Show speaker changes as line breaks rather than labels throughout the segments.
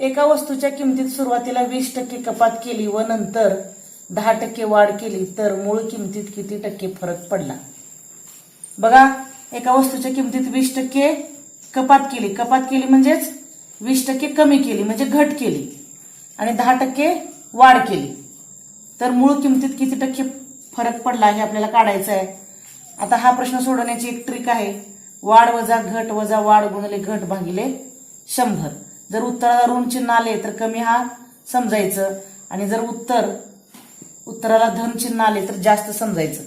एका वस्तूच्या किमतीत सुरुवातीला वीस टक्के कपात केली व नंतर दहा टक्के वाढ केली तर मूळ किमतीत किती टक्के फरक पडला? बघा एका वस्तूच्या किमतीत वीस टक्के कपात केली. कपात केली म्हणजेच वीस टक्के कमी केली म्हणजे घट केली. आणि दहा टक्के वाढ केली. तर मूळ किमतीत किती टक्के फरक पडला हे आपल्याला काढायचं आहे. आता हा प्रश्न सोडवण्याची एक ट्रिक आहे. वाढ वजा घट वजा वाढ गुणले घट भागिले शंभर. जर उत्तराला ऋण चिन्ह आले तर कमी हा समजायचं. आणि जर उत्तर उत्तराला धन चिन्ह आले तर जास्त समजायचं.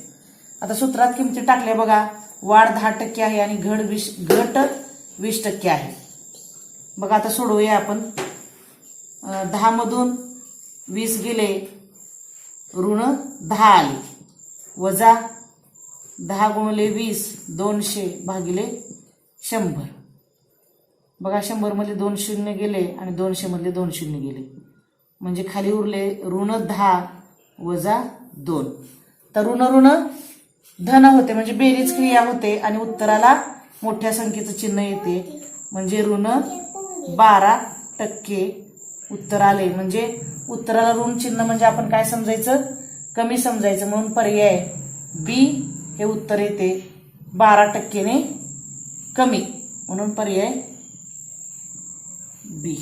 आता सूत्रात किमती टाकल्या बघा. वाढ दहा टक्के आहे आणि घट वीस घट वीस टक्के आहे. बघा आता सोडवूया आपण. दहा मधून वीस गेले. ऋण दहा आले. वजा दहा गुणले वीस दोनशे भागिले शंभर. बघा शंभर मधले दोन शून्य गेले आणि दोनशे मधले दोन शून्य गेले. म्हणजे खाली उरले ऋण दहा वजा दोन. तर ऋण ऋण धन होते म्हणजे बेरीज क्रिया होते आणि उत्तराला मोठ्या संख्येचं चिन्ह येते. म्हणजे ऋण बारा टक्के उत्तर आले. म्हणजे उत्तराला ऋण चिन्ह म्हणजे आपण काय समजायचं? कमी समजायचं. म्हणून पर्याय बी हे उत्तर येते. बारा टक्केने कमी. म्हणून पर्याय बी